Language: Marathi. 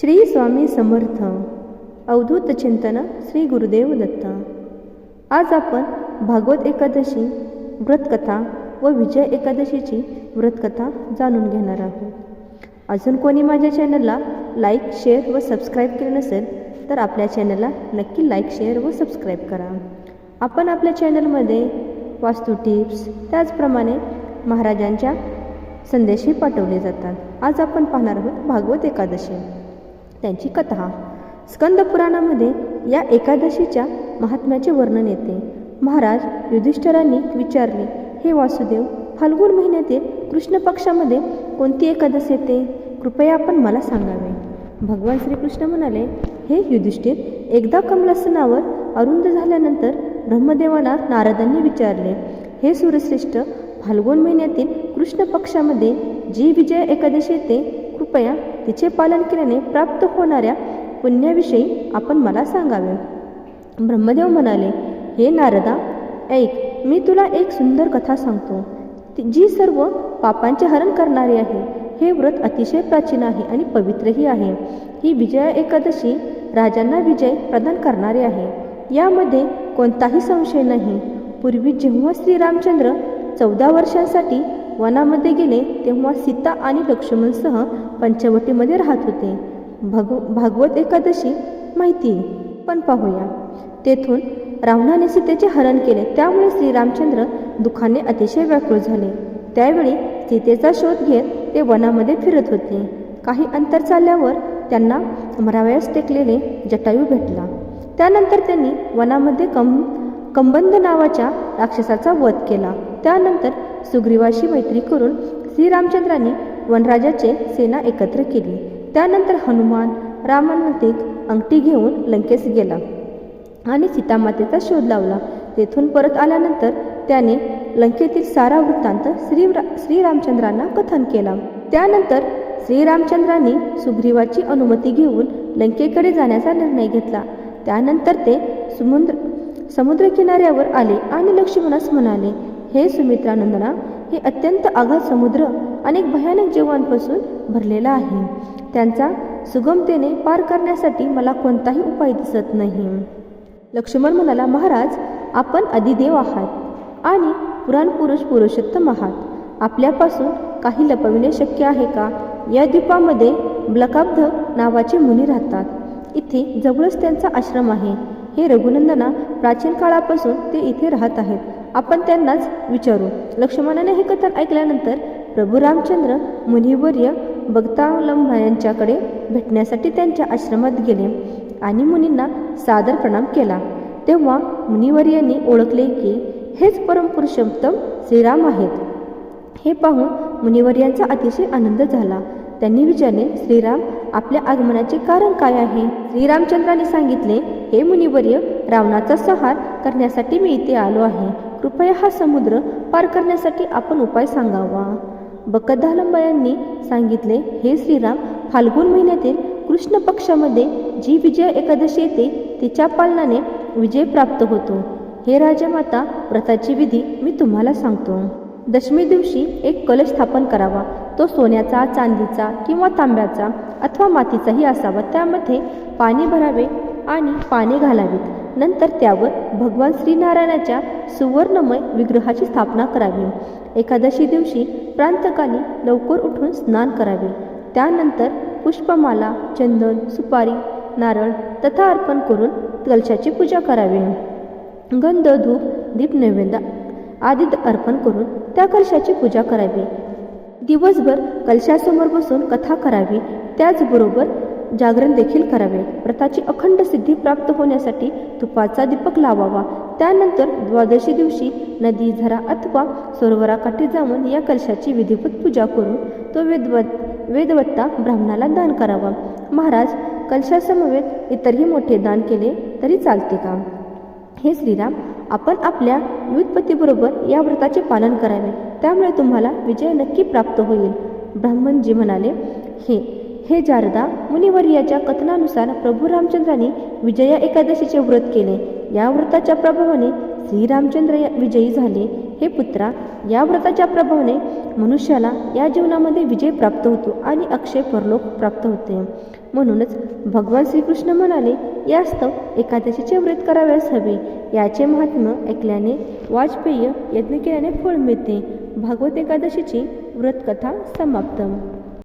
श्री स्वामी समर्थ. अवधूत चिंतन श्री गुरुदेव दत्त. आज आपण भागवत एकादशी व्रतकथा व विजय एकादशीची व्रतकथा जाणून घेणार आहोत. अजून कोणी माझ्या चॅनलला लाईक शेअर व सबस्क्राईब केलं नसेल तर आपल्या चॅनलला नक्की लाईक शेअर व सबस्क्राईब करा. आपण आपल्या चॅनलमध्ये वास्तू टिप्स त्याचप्रमाणे महाराजांच्या संदेशही पाठवले जातात. आज आपण पाहणार आहोत भागवत एकादशी. त्यांची कथा. स्कंद पुराणामध्ये या एकादशीच्या महात्म्याचे वर्णन येते. महाराज युधिष्ठरांनी विचारले हे वासुदेव फाल्गुन महिन्यातील कृष्ण पक्षामध्ये कोणती एकादशी येते? कृपया आपण मला सांगावे. भगवान श्रीकृष्ण म्हणाले हे युधिष्ठिर एकदा कमलासनावर अरुंद झाल्यानंतर ब्रह्मदेवाला नारदांनी विचारले हे सूर्यश्रेष्ठ फाल्गुन महिन्यातील कृष्ण पक्षामध्ये जी विजय एकादशी येते कृपया तिचे पालन केल्याने प्राप्त होणाऱ्या पुण्याविषयी आपण मला सांगावे. ब्रह्मदेव म्हणाले हे नारदा ऐक मी तुला एक सुंदर कथा सांगतो. जी सर्व पापांचे हरण करणारी आहे हे व्रत अतिशय प्राचीन आहे आणि पवित्रही आहे. ही विजया एकादशी राजांना विजय प्रदान करणारी आहे. यामध्ये कोणताही संशय नाही. पूर्वी जेव्हा श्रीरामचंद्र चौदा वर्षांसाठी वनामध्ये गेले तेव्हा सीता आणि लक्ष्मणसह पंचवटीमध्ये राहत होते. भग भागवत एकादशी माहिती पण पाहूया. तेथून रावणाने सीतेचे हरण केले. त्यामुळे श्रीरामचंद्र दुःखाने अतिशय व्याकुळ झाले. त्यावेळी सीतेचा शोध घेत ते वनामध्ये फिरत होते. काही अंतर चालल्यावर त्यांना मरावयास टेकलेले जटायू भेटला. त्यानंतर त्यांनी वनामध्ये कम कंबंद नावाच्या राक्षसाचा वध केला. त्यानंतर सुग्रीवाशी मैत्री करून श्रीरामचंद्रांनी वनराजाचे सेना एकत्र केली. त्यानंतर हनुमान रामानंतिक अंगठी घेऊन लंकेस गेला आणि सीतामातेचा शोध लावला. तेथून परत आल्यानंतर त्याने लंकेतील सारा वृत्तांत श्री श्रीरामचंद्रांना कथन केला. त्यानंतर श्रीरामचंद्रांनी सुग्रीवाची अनुमती घेऊन लंकेकडे जाण्याचा निर्णय घेतला. त्यानंतर ते समुद्र समुद्रकिनाऱ्यावर आले आणि लक्ष्मणास म्हणाले हे सुमित्रानंदना हे अत्यंत आघात समुद्र अनेक भयानक जीवांपासून भरलेला आहे. त्यांचा सुगमतेने पार करण्यासाठी मला कोणताही उपाय दिसत नाही. लक्ष्मण म्हणाला महाराज आपण अधिदेव आहात आणि पुराण पुरुष पुरुषोत्तम आहात. आपल्यापासून काही लपविणे शक्य आहे का या द्वीपामध्ये ब्लकाब्ध नावाचे मुनी राहतात. इथे जवळच त्यांचा आश्रम आहे. हे रघुनंदना प्राचीन काळापासून ते इथे राहत आहेत. आपण त्यांनाच विचारू. लक्ष्मणाने हे कथा ऐकल्यानंतर प्रभू रामचंद्र मुनिवर्य भक्तावलंबा यांच्याकडे भेटण्यासाठी त्यांच्या आश्रमात गेले आणि मुनींना सादर प्रणाम केला. तेव्हा मुनिवर्यांनी ओळखले की हेच परमपुरुषोत्तम श्रीराम आहेत. हे पाहून मुनिवर्यांचा अतिशय आनंद झाला. त्यांनी विचारले श्रीराम आपल्या आगमनाचे कारण काय आहे? श्रीरामचंद्राने सांगितले हे मुनिवर्य रावणाचा संहार करण्यासाठी मी इथे आलो आहे. कृपया हा समुद्र पार करण्यासाठी आपण उपाय सांगावा. बकदालंबायांनी सांगितले हे श्रीराम फाल्गुन महिन्यातील कृष्ण पक्षामध्ये जी विजय एकादशी येते तिच्या पालनाने विजय प्राप्त होतो. हे राजमाता व्रताची विधी मी तुम्हाला सांगतो. दशमी दिवशी एक कलश स्थापन करावा. तो सोन्याचा चांदीचा किंवा तांब्याचा अथवा मातीचाही असावा. त्यामध्ये पाणी भरावे आणि पाणी घालावीत. नंतर त्यावर भगवान श्रीनारायणाच्या सुवर्णमय विग्रहाची स्थापना करावी. एकादशी दिवशी प्रांतकाली लवकर उठून स्नान करावे. त्यानंतर पुष्पमाला चंदन सुपारी नारळ तथा अर्पण करून कलशाची पूजा करावी. गंध धूप दीप नैवेद्य आदी अर्पण करून त्या कलशाची पूजा करावी. दिवसभर कलशासमोर बसून कथा करावी. त्याचबरोबर जागरण देखील करावे. व्रताची अखंड सिद्धी प्राप्त होण्यासाठी तुपाचा दीपक लावावा. त्यानंतर द्वादशी दिवशी नदी झरा अथवा सरोवराकाठी जाऊन या कलशाची विधिवत पूजा करून तो वेदवत वेदवत्ता ब्राह्मणाला दान करावा. महाराज कलशासमवेत इतरही मोठे दान केले तरी चालते का? हे श्रीराम आपण आपल्या व्युत्पत्तीबरोबर या व्रताचे पालन करावे. त्यामुळे तुम्हाला विजय नक्की प्राप्त होईल. ब्राह्मणजी म्हणाले हे हे जारदा मुनिवर्याच्या कथनानुसार प्रभू रामचंद्रांनी विजया एकादशीचे व्रत केले. या व्रताच्या प्रभावाने श्रीरामचंद्र या- विजयी झाले. हे पुत्रा या व्रताच्या प्रभावाने मनुष्याला या जीवनामध्ये विजय प्राप्त होतो आणि अक्षय परलोक प्राप्त होते. म्हणूनच भगवान श्रीकृष्ण म्हणाले यास्तव एकादशीचे व्रत कराव्यास हवे. याचे महात्म्य ऐकल्याने वाजपेय यज्ञ केल्याने फळ मिळते. भागवत एकादशीची व्रतकथा समाप्त